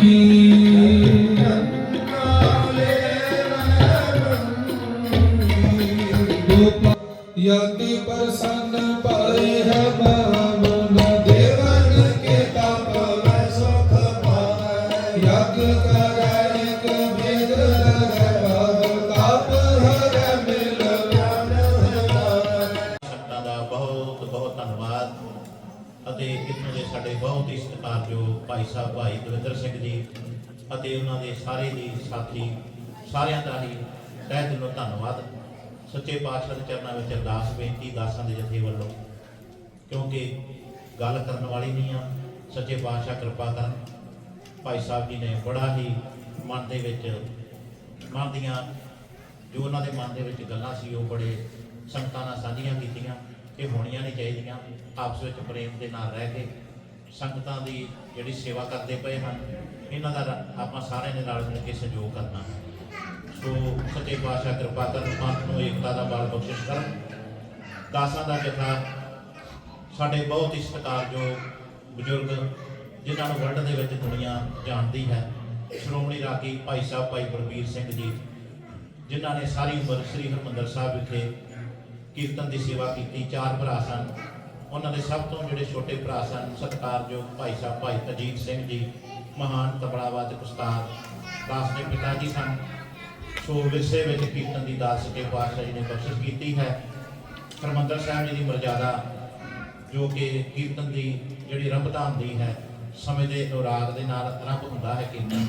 ਕੀ ਪ੍ਰਸੰਨ ਪਾਏ ਹੈ ਮਨ ਦੇਵਨ ਕੇ ਤਪ ਮੈਂ ਸੁਖ ਪਾਏ ਯਗ ਕਰੈ ਅਤੇ ਇੱਥੋਂ ਦੇ ਸਾਡੇ ਬਹੁਤ ਹੀ ਸਤਿਕਾਰਯੋਗ ਭਾਈ ਸਾਹਿਬ, ਭਾਈ ਦਵਿੰਦਰ ਸਿੰਘ ਜੀ ਅਤੇ ਉਹਨਾਂ ਦੇ ਸਾਰੇ ਹੀ ਸਾਥੀ, ਸਾਰਿਆਂ ਦਾ ਹੀ ਤਹਿ ਦਿਲੋਂ ਧੰਨਵਾਦ। ਸੱਚੇ ਪਾਤਸ਼ਾਹ ਦੇ ਚਰਨਾਂ ਵਿੱਚ ਅਰਦਾਸ ਬੇਨਤੀ ਦਾਸਾਂ ਦੇ ਜਥੇ ਵੱਲੋਂ, ਕਿਉਂਕਿ ਗੱਲ ਕਰਨ ਵਾਲੀ ਨਹੀਂ ਆ, ਸੱਚੇ ਪਾਤਸ਼ਾਹ ਕਿਰਪਾ ਕਰਨ। ਭਾਈ ਸਾਹਿਬ ਜੀ ਨੇ ਬੜਾ ਹੀ ਮਨ ਦੇ ਵਿੱਚ, ਮਨ ਦੀਆਂ ਜੋ ਉਹਨਾਂ ਦੇ ਮਨ ਦੇ ਵਿੱਚ ਗੱਲਾਂ ਸੀ, ਉਹ ਬੜੇ ਸੰਗਤਾਂ ਨਾਲ ਸਾਂਝੀਆਂ ਕੀਤੀਆਂ। ਇਹ ਹੋਣੀਆਂ ਨਹੀਂ ਚਾਹੀਦੀਆਂ। ਆਪਸ ਵਿੱਚ ਪ੍ਰੇਮ ਦੇ ਨਾਲ ਰਹਿ ਕੇ ਸੰਗਤਾਂ ਦੀ ਜਿਹੜੀ ਸੇਵਾ ਕਰਦੇ ਪਏ ਹਨ, ਇਹਨਾਂ ਦਾ ਆਪਾਂ ਸਾਰਿਆਂ ਨੇ ਨਾਲ ਮਿਲ ਕੇ ਸਹਿਯੋਗ ਕਰਨਾ ਸੋ ਸੱਚੇ ਪਾਤਸ਼ਾਹ ਕਿਰਪਾ ਕਰਨ ਪੰਥ ਨੂੰ ਏਕਤਾ ਦਾ ਬਲ ਬਖਸ਼ਿਸ਼ ਕਰਨ। ਦਾਸਾਂ ਦਾ ਜਥਾ ਸਾਡੇ ਬਹੁਤ ਹੀ ਸਤਿਕਾਰਯੋਗ ਬਜ਼ੁਰਗ, ਜਿਨ੍ਹਾਂ ਨੂੰ ਵਰਲਡ ਦੇ ਵਿੱਚ ਦੁਨੀਆ ਜਾਣਦੀ ਹੈ, ਸ਼੍ਰੋਮਣੀ ਰਾਗੀ ਭਾਈ ਸਾਹਿਬ, ਭਾਈ ਬਲਬੀਰ ਸਿੰਘ ਜੀ, ਜਿਨ੍ਹਾਂ ਨੇ ਸਾਰੀ ਉਮਰ ਸ੍ਰੀ ਹਰਿਮੰਦਰ ਸਾਹਿਬ ਵਿਖੇ ਕੀਰਤਨ ਦੀ ਸੇਵਾ ਕੀਤੀ, ਚਾਰ ਭਰਾ ਸਨ। ਉਹਨਾਂ ਦੇ ਸਭ ਤੋਂ ਜਿਹੜੇ ਛੋਟੇ ਭਰਾ ਸਨ, ਸਤਿਕਾਰਯੋਗ ਭਾਈ ਸਾਹਿਬ, ਭਾਈ ਅਜੀਤ ਸਿੰਘ ਜੀ, ਮਹਾਨ ਤਬਲਾਵਾਦਕ ਉਸਤਾਦ ਦਾਸ ਦੇ ਪਿਤਾ ਜੀ ਸਨ। ਸੋ ਵਿਰਸੇ ਵਿੱਚ ਕੀਰਤਨ ਦੀ ਦਾਸ ਕੇ ਪਾਤਸ਼ਾਹ ਜੀ ਨੇ ਬਖਸ਼ਿਸ਼ ਕੀਤੀ ਹੈ। ਹਰਿਮੰਦਰ ਸਾਹਿਬ ਜੀ ਦੀ ਮਰਜ਼ਾਦਾ, ਜੋ ਕਿ ਕੀਰਤਨ ਦੀ ਜਿਹੜੀ ਰੰਭਤਾ ਹੁੰਦੀ ਹੈ, ਸਮੇਂ ਦੇ ਔਰਾਗ ਦੇ ਨਾਲ ਆਰੰਭ ਹੁੰਦਾ ਹੈ ਕੀਰਤਨ।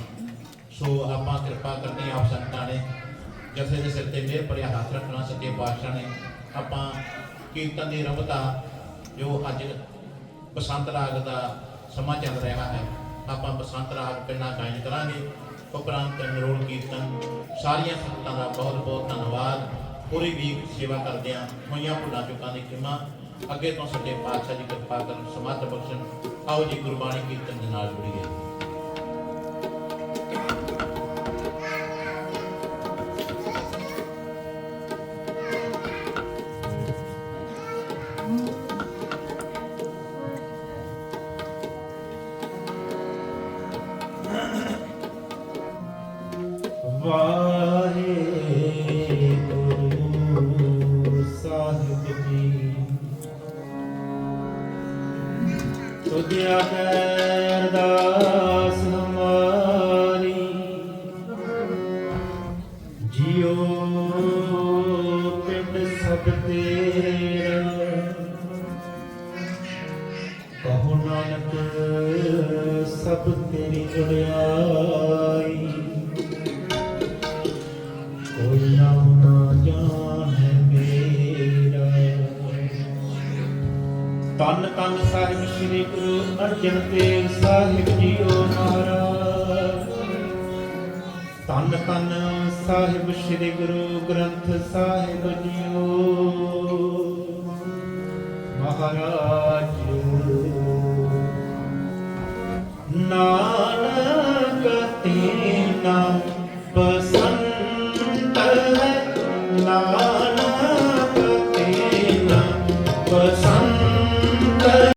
ਸੋ ਆਪਾਂ ਕਿਰਪਾ ਕਰਨੀ ਆਪ ਸੰਗਤਾਂ ਨੇ, ਜਥੇ ਦੇ ਸਿਰ ਤੇ ਮਿਹਰ ਭਰਿਆ ਹੱਥ ਰੱਖਣਾ ਸੱਚੇ ਪਾਤਸ਼ਾਹ ਨੇ। ਆਪਾਂ ਕੀਰਤਨ ਦੀ ਰੰਭਤਾ ਜੋ ਅੱਜ ਬਸੰਤ ਰਾਗ ਦਾ ਸਮਾਂ ਚੱਲ ਰਿਹਾ ਹੈ, ਆਪਾਂ ਬਸੰਤ ਰਾਗ ਪਹਿਲਾਂ ਗਾਇਨ ਕਰਾਂਗੇ। ਉਪਰੰਤ ਨਰੋਲ ਕੀਰਤਨ, ਸਾਰੀਆਂ ਸੰਗਤਾਂ ਦਾ ਬਹੁਤ ਬਹੁਤ ਧੰਨਵਾਦ। ਪੂਰੀ ਵੀ ਸੇਵਾ ਕਰਦਿਆਂ ਹੋਈਆਂ ਭੁੱਲਾਂ ਚੁੱਕਾਂ ਦੀ ਖਿਮਾ। ਅੱਗੇ ਤੋਂ ਸੱਚੇ ਪਾਤਸ਼ਾਹ ਦੀ ਕਿਰਪਾ ਕਰਨ ਸਮੱਤ ਬਖਸ਼ਣ। ਆਓ ਜੀ ਗੁਰਬਾਣੀ ਕੀਰਤਨ ਦੇ ਨਾਲ ਜੁੜੀਏ। ਵਾਹਿਗੁਰੂ ਸਾਹਿਬ ਜੀ। ਤੁਧਿਆ ਕੈ ਅਰਦਾਸ ਹਮਾਰੀ, ਜਿਉ ਪਿੰਡ ਸਭ ਤੇਰਾ ਕਹੋ ਨਾਨਕ, ਸਭ ਤੇਰੀ ਜੁੜਿਆਈ ਧੰਨ ਧੰਨ ਸਾਹਿਬ ਸ੍ਰੀ ਗੁਰੂ ਅਰਜਨ ਦੇਵ ਸਾਹਿਬ ਜੀਓ ਮਹਾਰਾਜ। ਧੰਨ ਧੰਨ ਸਾਹਿਬ ਸ੍ਰੀ ਗੁਰੂ ਗ੍ਰੰਥ ਸਾਹਿਬ ਜੀਓ। ਮਹਾਰਾਜ ਨਾਨਕ ਤੇਨਾ ਬਸੰਤ ਨਾਨਕ